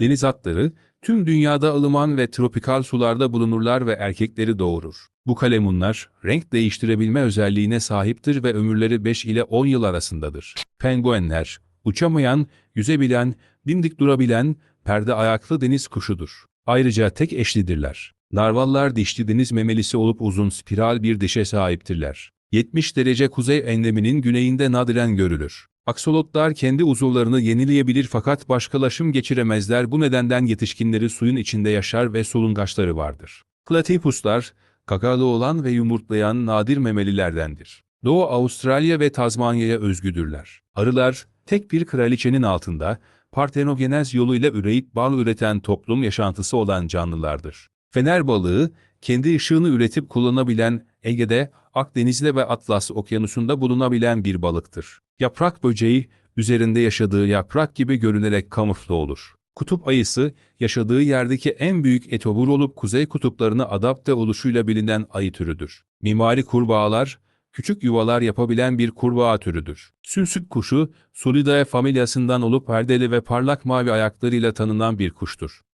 Deniz atları, tüm dünyada ılıman ve tropikal sularda bulunurlar ve erkekleri doğurur. Bu kalemunlar, renk değiştirebilme özelliğine sahiptir ve ömürleri 5 ile 10 yıl arasındadır. Penguenler, uçamayan, yüzebilen, dimdik durabilen, perde ayaklı deniz kuşudur. Ayrıca tek eşlidirler. Narvallar dişli deniz memelisi olup uzun spiral bir dişe sahiptirler. 70 derece kuzey enleminin güneyinde nadiren görülür. Aksolotlar kendi uzuvlarını yenileyebilir fakat başkalaşım geçiremezler bu nedenden yetişkinleri suyun içinde yaşar ve solungaçları vardır. Platypuslar, kakalı olan ve yumurtlayan nadir memelilerdendir. Doğu Avustralya ve Tazmanya'ya özgüdürler. Arılar, tek bir kraliçenin altında, partenogenez yoluyla üreyip bal üreten toplum yaşantısı olan canlılardır. Fener balığı, kendi ışığını üretip kullanabilen Ege'de, Akdeniz'de ve Atlas okyanusunda bulunabilen bir balıktır. Yaprak böceği, üzerinde yaşadığı yaprak gibi görünerek kamufle olur. Kutup ayısı, yaşadığı yerdeki en büyük etobur olup kuzey kutuplarına adapte oluşuyla bilinen ayı türüdür. Mimari kurbağalar, küçük yuvalar yapabilen bir kurbağa türüdür. Sümsük kuşu, Sulidae familyasından olup perdeli ve parlak mavi ayaklarıyla tanınan bir kuştur.